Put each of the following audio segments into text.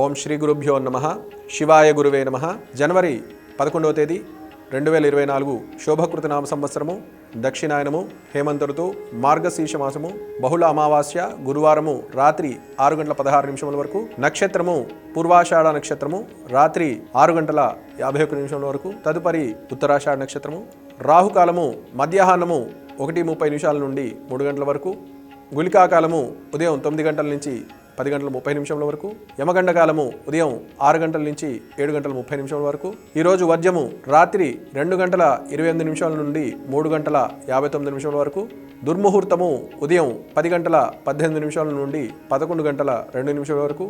ఓం శ్రీ గురుభ్యో నమ. శివాయ గురువే నమ. జనవరి పదకొండవ తేదీ రెండు వేల ఇరవై నాలుగు శోభకృత నామ సంవత్సరము దక్షిణాయనము హేమంత ఋతు మార్గశీర్ష మాసము బహుళ అమావాస్య గురువారము రాత్రి ఆరు గంటల పదహారు నిమిషముల వరకు నక్షత్రము పూర్వాషాఢ నక్షత్రము రాత్రి ఆరు గంటల యాభై ఒక్క నిమిషముల వరకు తదుపరి ఉత్తరాషాఢ నక్షత్రము రాహుకాలము మధ్యాహ్నము ఒకటి ముప్పై నిమిషాల నుండి మూడు గంటల వరకు గుళికాకాలము ఉదయం తొమ్మిది గంటల నుంచి పది గంటల ముప్పై నిమిషముల వరకు యమగండ కాలము ఉదయం ఆరు గంటల నుంచి ఏడు గంటల ముప్పై నిమిషముల వరకు ఈరోజు వర్జము రాత్రి రెండు గంటల ఇరవై ఎనిమిది నిమిషాల నుండి మూడు గంటల యాభై తొమ్మిది నిమిషాల వరకు దుర్ముహూర్తము ఉదయం పది గంటల పద్దెనిమిది నిమిషాల నుండి పదకొండు గంటల రెండు నిమిషాల వరకు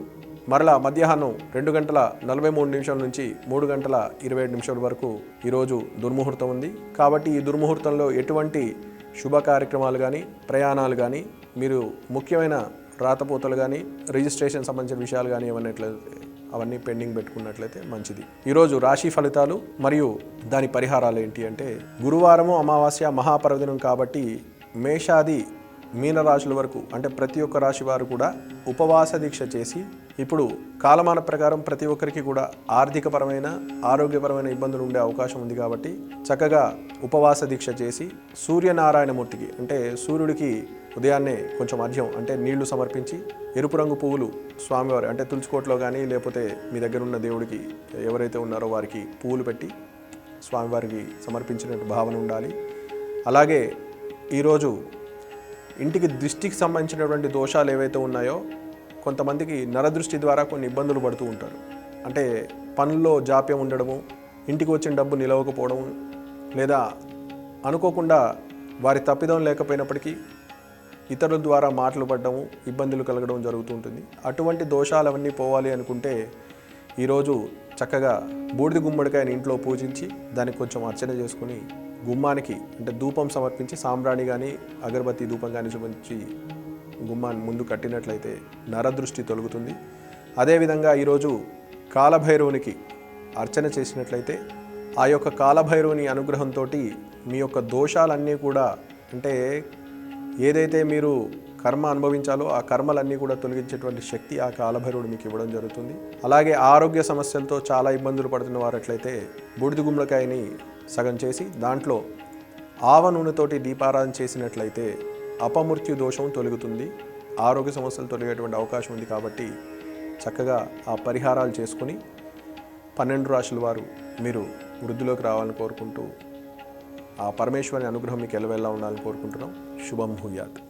మరలా మధ్యాహ్నం రెండు గంటల నలభై మూడు నిమిషాల నుంచి మూడు గంటల ఇరవై ఏడు నిమిషాల వరకు ఈరోజు దుర్ముహూర్తం ఉంది. కాబట్టి ఈ దుర్ముహూర్తంలో ఎటువంటి శుభ కార్యక్రమాలు కానీ ప్రయాణాలు కానీ మీరు ముఖ్యమైన రాతపోతలు కానీ రిజిస్ట్రేషన్ సంబంధించిన విషయాలు కానీ ఏమన్నట్లయితే అవన్నీ పెండింగ్ పెట్టుకున్నట్లయితే మంచిది. ఈరోజు రాశి ఫలితాలు మరియు దాని పరిహారాలు ఏంటి అంటే గురువారము అమావాస్య మహాపర్వదినం కాబట్టి మేషాది మీనరాశుల వరకు అంటే ప్రతి ఒక్క రాశి వారు కూడా ఉపవాస దీక్ష చేసి ఇప్పుడు కాలమాన ప్రకారం ప్రతి ఒక్కరికి కూడా ఆర్థికపరమైన ఆరోగ్యపరమైన ఇబ్బందులు ఉండే అవకాశం ఉంది కాబట్టి చక్కగా ఉపవాస దీక్ష చేసి సూర్యనారాయణమూర్తికి అంటే సూర్యుడికి ఉదయాన్నే కొంచెం అర్ఘ్యం అంటే నీళ్ళు సమర్పించి ఎరుపు రంగు పువ్వులు స్వామివారి అంటే తులుచుకోట్లో కానీ లేకపోతే మీ దగ్గర ఉన్న దేవుడికి ఎవరైతే ఉన్నారో వారికి పువ్వులు పెట్టి స్వామివారికి సమర్పించినట్టు భావన ఉండాలి. అలాగే ఈరోజు ఇంటికి దృష్టికి సంబంధించినటువంటి దోషాలు ఏవైతే ఉన్నాయో కొంతమందికి నరదృష్టి ద్వారా కొన్ని ఇబ్బందులు పడుతూ ఉంటారు. అంటే పనుల్లో జాప్యం ఉండడము ఇంటికి వచ్చిన డబ్బు నిలవకపోవడము లేదా అనుకోకుండా వారి తప్పిదం లేకపోయినప్పటికీ ఇతరుల ద్వారా మాటలు పడడం ఇబ్బందులు కలగడం జరుగుతూ ఉంటుంది. అటువంటి దోషాలు అవన్నీ పోవాలి అనుకుంటే ఈరోజు చక్కగా బూడిద గుమ్మడికాయని ఇంట్లో పూజించి దానికి కొంచెం అర్చన చేసుకుని గుమ్మానికి అంటే ధూపం సమర్పించి సాంబ్రాణి కానీ అగరబత్తి ధూపం కానీ చూపించి గుమ్మాన్ని ముందు కట్టినట్లయితే నరదృష్టి తొలుగుతుంది. అదేవిధంగా ఈరోజు కాలభైరవునికి అర్చన చేసినట్లయితే ఆ యొక్క కాలభైరవుని అనుగ్రహంతో మీ యొక్క దోషాలన్నీ కూడా అంటే ఏదైతే మీరు కర్మ అనుభవించాలో ఆ కర్మలన్నీ కూడా తొలగించేటువంటి శక్తి ఆ కాలభైరవుడు మీకు ఇవ్వడం జరుగుతుంది. అలాగే ఆరోగ్య సమస్యలతో చాలా ఇబ్బందులు పడుతున్న వారట్లయితే బూడిద గుమ్మడికాయని సగం చేసి దాంట్లో ఆవ నూనెతోటి దీపారాధన చేసినట్లయితే అపమృత్యు దోషం తొలగుతుంది. ఆరోగ్య సమస్యలు తొలగేటువంటి అవకాశం ఉంది కాబట్టి చక్కగా ఆ పరిహారాలు చేసుకుని పన్నెండు రాశుల వారు మీరు వృద్ధిలోకి రావాలని కోరుకుంటూ ఆ పరమేశ్వరుని అనుగ్రహం మీకు ఎలవెల్లా ఉండాలని కోరుకుంటున్నాం. శుభం భూయాత్.